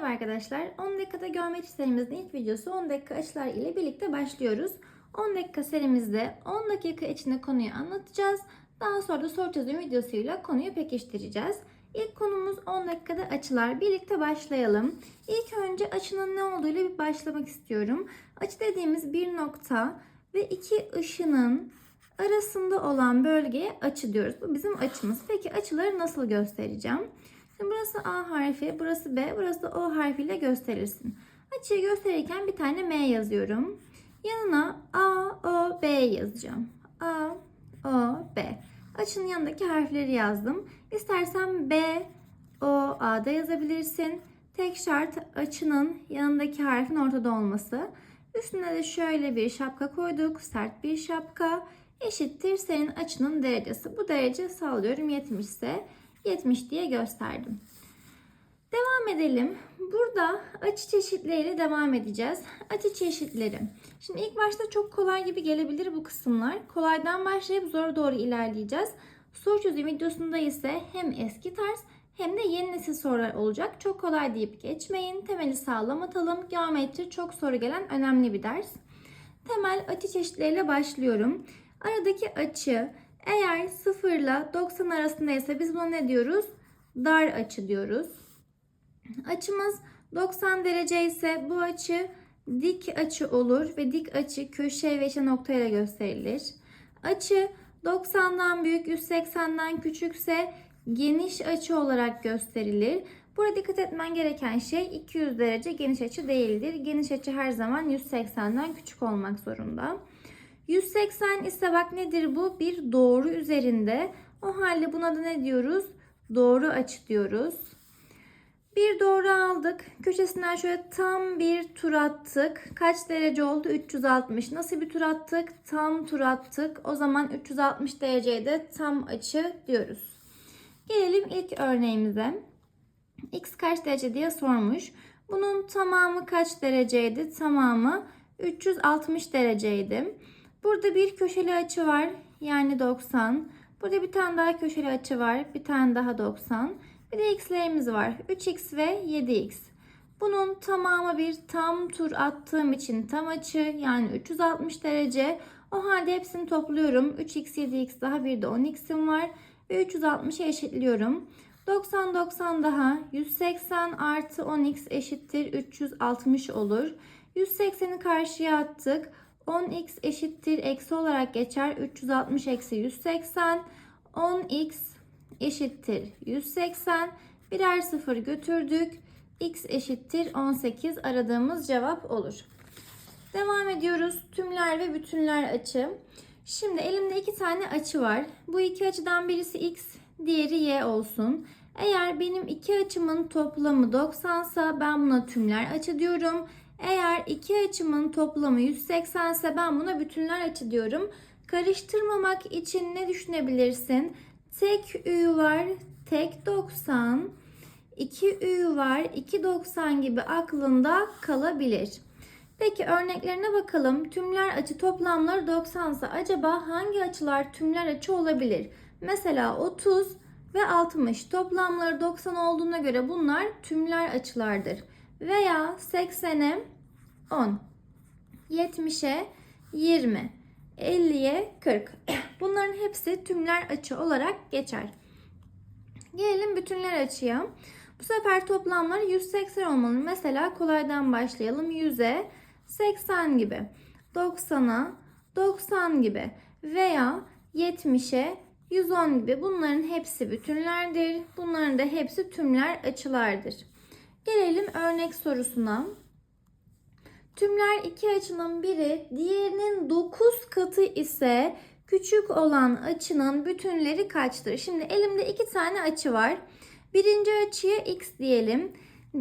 Merhaba arkadaşlar. 10 dakikada geometri serimizin ilk videosu 10 dakika açılar ile birlikte başlıyoruz. 10 dakika serimizde 10 dakika içinde konuyu anlatacağız. Daha sonra da soru çözüm videosuyla konuyu pekiştireceğiz. İlk konumuz 10 dakikada açılar. Birlikte başlayalım. İlk önce açının ne olduğuyla bir başlamak istiyorum. Açı dediğimiz bir nokta ve iki ışının arasında olan bölgeye açı diyoruz. Bu bizim açımız. Peki açıları nasıl göstereceğim? Şimdi burası A harfi, burası B, burası da O harfiyle gösterirsin. Açıyı gösterirken bir tane M yazıyorum. Yanına A, O, B yazacağım. A, O, B. Açının yanındaki harfleri yazdım. İstersen B, O, A'da yazabilirsin. Tek şart açının yanındaki harfin ortada olması. Üstüne de şöyle bir şapka koyduk. Sert bir şapka. Eşittir senin açının derecesi. Bu derece sallıyorum 70 ise 70 diye gösterdim. Devam edelim. Burada açı çeşitleriyle devam edeceğiz. Açı çeşitleri. Şimdi ilk başta çok kolay gibi gelebilir bu kısımlar. Kolaydan başlayıp zora doğru ilerleyeceğiz. Soru çözüm videosunda ise hem eski tarz hem de yeni nesil sorular olacak. Çok kolay deyip geçmeyin. Temeli sağlam atalım. Geometri çok soru gelen önemli bir ders. Temel açı çeşitleriyle başlıyorum. Aradaki açı eğer 0 ile 90 arasındaysa biz buna ne diyoruz? Dar açı diyoruz. Açımız 90 derece ise bu açı dik açı olur ve dik açı köşe ve işte noktayla gösterilir. Açı 90'dan büyük 180'den küçükse geniş açı olarak gösterilir. Burada dikkat etmen gereken şey 200 derece geniş açı değildir. Geniş açı her zaman 180'den küçük olmak zorunda. 180 ise bak nedir bu? Bir doğru üzerinde. O halde buna da ne diyoruz? Doğru açı diyoruz. Bir doğru aldık. Köşesinden şöyle tam bir tur attık. Kaç derece oldu? 360. Nasıl bir tur attık? Tam tur attık. O zaman 360 dereceye de tam açı diyoruz. Gelelim ilk örneğimize. X kaç derece diye sormuş. Bunun tamamı kaç dereceydi? Tamamı 360 dereceydi. Burada bir köşeli açı var. Yani 90. Burada bir tane daha köşeli açı var. Bir tane daha 90. Bir de x'lerimiz var. 3x ve 7x. Bunun tamamı bir tam tur attığım için tam açı yani 360 derece. O halde hepsini topluyorum. 3x 7x daha bir de 10x'im var. Ve 360'ı eşitliyorum. 90 90 daha 180 artı 10x eşittir 360 olur. 180'i karşıya attık. 10x eşittir eksi olarak geçer. 360 eksi 180. 10x eşittir 180. Birer sıfır götürdük. x eşittir 18 aradığımız cevap olur. Devam ediyoruz. Tümler ve bütünler açı. Şimdi elimde iki tane açı var. Bu iki açıdan birisi x, diğeri y olsun. Eğer benim iki açımın toplamı 90 ise ben buna tümler açı diyorum. Eğer iki açımın toplamı 180 ise ben buna bütünler açı diyorum. Karıştırmamak için ne düşünebilirsin? Tek ü var, tek 90. 2 ü var, 2 90 gibi aklında kalabilir. Peki örneklerine bakalım. Tümler açı toplamları 90 ise acaba hangi açılar tümler açı olabilir? Mesela 30 ve 60 toplamları 90 olduğuna göre bunlar tümler açılardır. Veya 80'e 10, 70'e 20, 50'ye 40. Bunların hepsi tümler açı olarak geçer. Gelelim bütünler açıya. Bu sefer toplamları 180 olmalı. Mesela kolaydan başlayalım. 100'e 80 gibi. 90'a 90 gibi. Veya 70'e 110 gibi. Bunların hepsi bütünlerdir. Bunların da hepsi tümler açılardır. Gelelim örnek sorusuna. Tümler iki açının biri diğerinin 9 katı ise küçük olan açının bütünleri kaçtır? Şimdi elimde iki tane açı var. Birinci açıya x diyelim.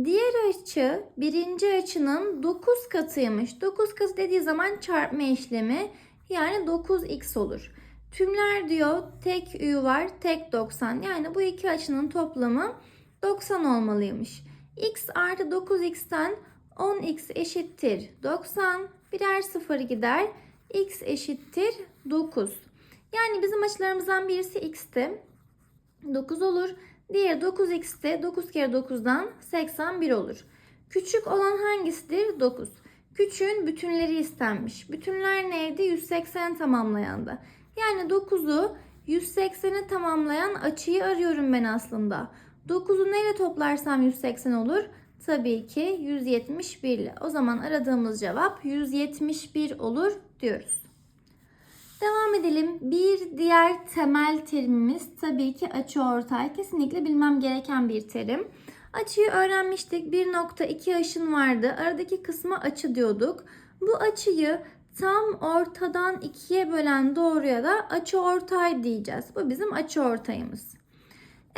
Diğer açı birinci açının 9 katıymış. 9 katı dediği zaman çarpma işlemi yani 9x olur. Tümler diyor tek ü var tek 90 yani bu iki açının toplamı 90 olmalıymış. X artı 9x'ten 10x eşittir 90. Birer sıfır gider. x eşittir 9. Yani bizim açılarımızdan birisi x'ti. 9 olur. Diğeri 9x'te 9 kere 9'dan 81 olur. Küçük olan hangisidir? 9. Küçüğün bütünleri istenmiş. Bütünler neydi? 180 tamamlayandı. Yani 9'u 180'i tamamlayan açıyı arıyorum ben aslında. 9'u neyle toplarsam 180 olur? Tabii ki 171 ile. O zaman aradığımız cevap 171 olur diyoruz. Devam edelim. Bir diğer temel terimimiz tabii ki açıortay. Kesinlikle bilmem gereken bir terim. Açıyı öğrenmiştik. 1.2 aşın vardı. Aradaki kısma açı diyorduk. Bu açıyı tam ortadan ikiye bölen doğruya da açıortay diyeceğiz. Bu bizim açıortayımız.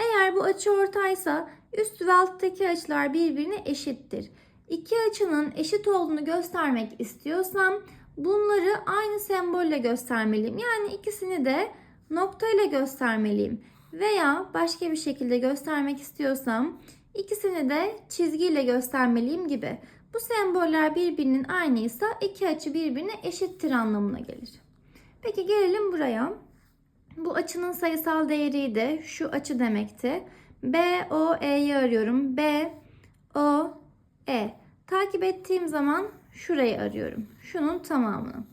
Eğer bu açıortaysa üst ve alttaki açılar birbirine eşittir. İki açının eşit olduğunu göstermek istiyorsam bunları aynı sembolle göstermeliyim. Yani ikisini de nokta ile göstermeliyim. Veya başka bir şekilde göstermek istiyorsam ikisini de çizgiyle göstermeliyim gibi. Bu semboller birbirinin aynıysa iki açı birbirine eşittir anlamına gelir. Peki gelelim buraya. Bu açının sayısal değeri de şu açı demekti. B, O, E'yi arıyorum. B, O, E. Takip ettiğim zaman şurayı arıyorum. Şunun tamamını.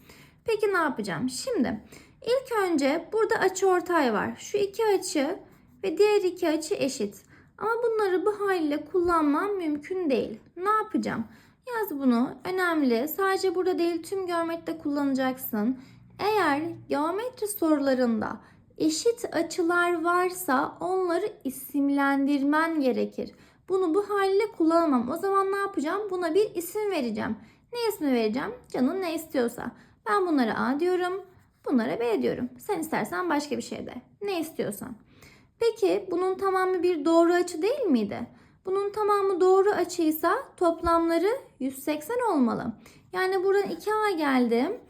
Peki ne yapacağım? Şimdi ilk önce burada açı ortay var. Şu iki açı ve diğer iki açı eşit. Ama bunları bu haliyle kullanmam mümkün değil. Ne yapacağım? Yaz bunu. Önemli. Sadece burada değil tüm geometride kullanacaksın. Eğer geometri sorularında eşit açılar varsa onları isimlendirmen gerekir. Bunu bu haliyle kullanamam. O zaman ne yapacağım? Buna bir isim vereceğim. Ne ismi vereceğim? Canın ne istiyorsa. Ben bunlara A diyorum. Bunlara B diyorum. Sen istersen başka bir şey de. Ne istiyorsan. Peki bunun tamamı bir doğru açı değil miydi? Bunun tamamı doğru açıysa toplamları 180 olmalı. Yani buradan 2A geldi.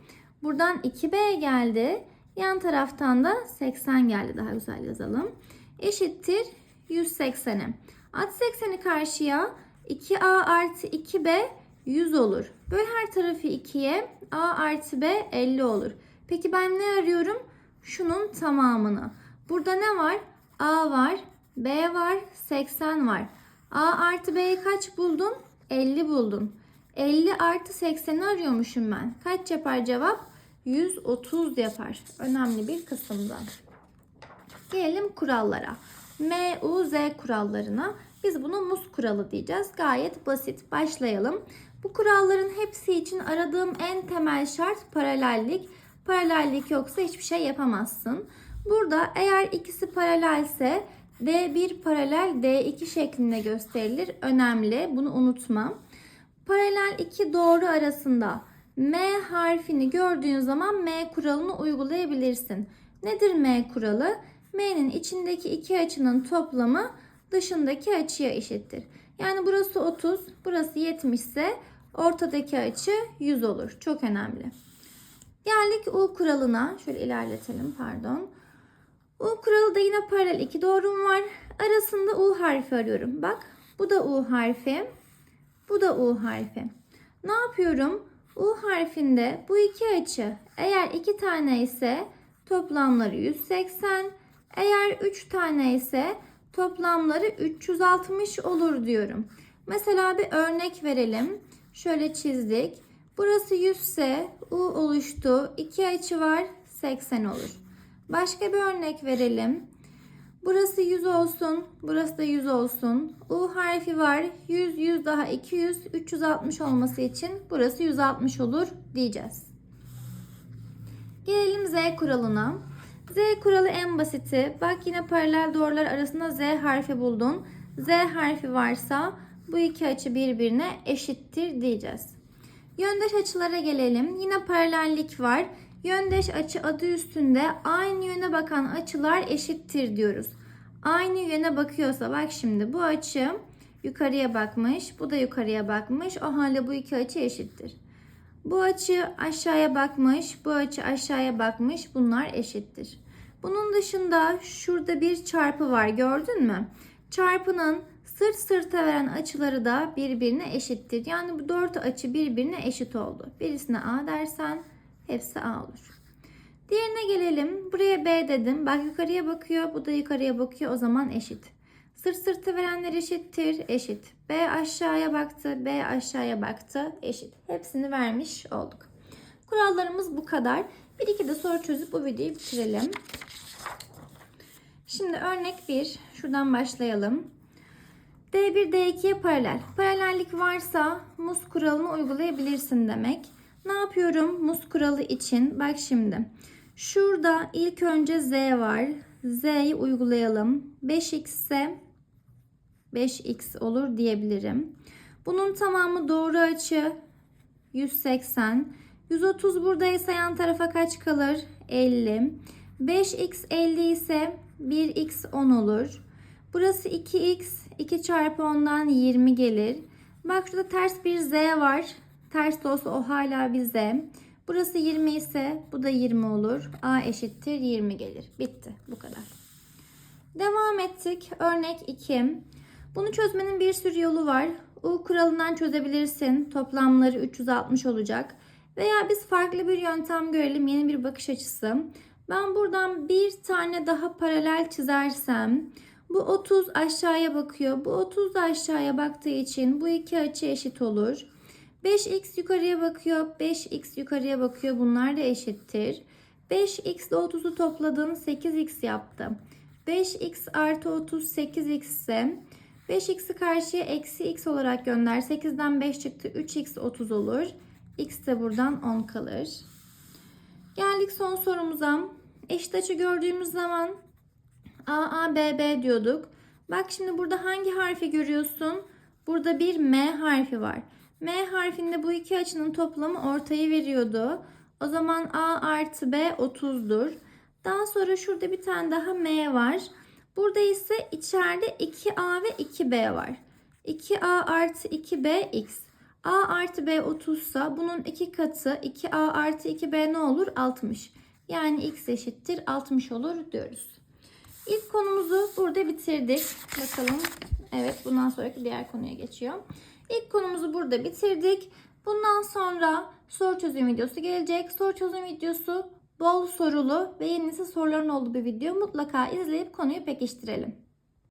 Buradan 2B geldi. Yan taraftan da 80 geldi. Daha güzel yazalım. Eşittir 180'e. At 80'i karşıya 2A artı 2B 100 olur. Böl her tarafı 2'ye A artı B 50 olur. Peki ben ne arıyorum? Şunun tamamını. Burada ne var? A var, B var, 80 var. A artı B'yi kaç buldun? 50 buldun. 50 artı 80'i arıyormuşum ben. Kaç yapar cevap? 130 yapar. Önemli bir kısımdan. Gelelim kurallara. M, U, Z kurallarına. Biz bunu mus kuralı diyeceğiz. Gayet basit. Başlayalım. Bu kuralların hepsi için aradığım en temel şart paralellik. Paralellik yoksa hiçbir şey yapamazsın. Burada eğer ikisi paralelse D1 paralel D2 şeklinde gösterilir. Önemli. Bunu unutma. Paralel iki doğru arasında M harfini gördüğün zaman M kuralını uygulayabilirsin. Nedir M kuralı? M'nin içindeki iki açının toplamı dışındaki açıya eşittir. Yani burası 30, burası 70 ise ortadaki açı 100 olur. Çok önemli. Geldik U kuralına. Şöyle ilerletelim pardon. U kuralı da yine paralel iki doğrum var. Arasında U harfi arıyorum. Bak bu da U harfi. Bu da U harfi. Ne yapıyorum? U harfinde bu iki açı eğer iki tane ise toplamları 180. Eğer üç tane ise toplamları 360 olur diyorum. Mesela bir örnek verelim. Şöyle çizdik. Burası 100 ise U oluştu. İki açı var 80 olur. Başka bir örnek verelim. Burası 100 olsun. Burası da 100 olsun. U harfi var. 100, 100 daha 200, 360 olması için burası 160 olur diyeceğiz. Gelelim Z kuralına. Z kuralı en basiti. Bak yine paralel doğrular arasında Z harfi buldun. Z harfi varsa bu iki açı birbirine eşittir diyeceğiz. Yöndeş açılara gelelim. Yine paralellik var. Yöndeş açı adı üstünde aynı yöne bakan açılar eşittir diyoruz. Aynı yöne bakıyorsa bak şimdi bu açı yukarıya bakmış, bu da yukarıya bakmış. O halde bu iki açı eşittir. Bu açı aşağıya bakmış, bu açı aşağıya bakmış. Bunlar eşittir. Bunun dışında şurada bir çarpı var gördün mü? Çarpının sırt sırta veren açıları da birbirine eşittir. Yani bu dört açı birbirine eşit oldu. Birisine A dersen hepsi A olur. Diğerine gelelim. Buraya B dedim. Bak yukarıya bakıyor. Bu da yukarıya bakıyor. O zaman eşit. Sırt sırtı verenler eşittir. Eşit. B aşağıya baktı. B aşağıya baktı. Eşit. Hepsini vermiş olduk. Kurallarımız bu kadar. Bir iki de soru çözüp bu videoyu bitirelim. Şimdi örnek 1. Şuradan başlayalım. D1 D2'ye paralel. Paralellik varsa mus kuralını uygulayabilirsin demek. Ne yapıyorum mus kuralı için? Bak şimdi. Şurada ilk önce Z var. Z'yi uygulayalım. 5x ise 5x olur diyebilirim. Bunun tamamı doğru açı 180. 130 buradaysa yan tarafa kaç kalır? 50. 5x 50 ise 1x 10 olur. Burası 2x. 2 çarpı 10'dan 20 gelir. Bak şurada ters bir z var. Ters de olsa o hala bir z. Burası 20 ise bu da 20 olur. A eşittir 20 gelir. Bitti. Bu kadar. Devam ettik. Örnek 2. Bunu çözmenin bir sürü yolu var. U kuralından çözebilirsin. Toplamları 360 olacak. Veya biz farklı bir yöntem görelim. Yeni bir bakış açısı. Ben buradan bir tane daha paralel çizersem bu 30 aşağıya bakıyor. Bu 30 da aşağıya baktığı için bu iki açı eşit olur. 5x yukarıya bakıyor. 5x yukarıya bakıyor. Bunlar da eşittir. 5x ile 30'u topladın 8x yaptı. 5x artı 30 8x ise 5x'i karşıya eksi x olarak gönder. 8'den 5 çıktı. 3x 30 olur. x de buradan 10 kalır. Geldik son sorumuza. Eşit açı gördüğümüz zaman A, A, B, B diyorduk. Bak şimdi burada hangi harfi görüyorsun? Burada bir M harfi var. M harfinde bu iki açının toplamı ortayı veriyordu. O zaman A artı B 30'dur. Daha sonra şurada bir tane daha M var. Burada ise içeride 2A ve 2B var. 2A artı 2B x. A artı B 30 ise bunun iki katı 2A artı 2B ne olur? 60. Yani x eşittir 60 olur diyoruz. İlk konumuzu burada bitirdik. Bakalım. Evet bundan sonraki diğer konuya geçiyor. İlk konumuzu burada bitirdik. Bundan sonra soru çözüm videosu gelecek. Soru çözüm videosu bol sorulu ve yenisi soruların olduğu bir video. Mutlaka izleyip konuyu pekiştirelim.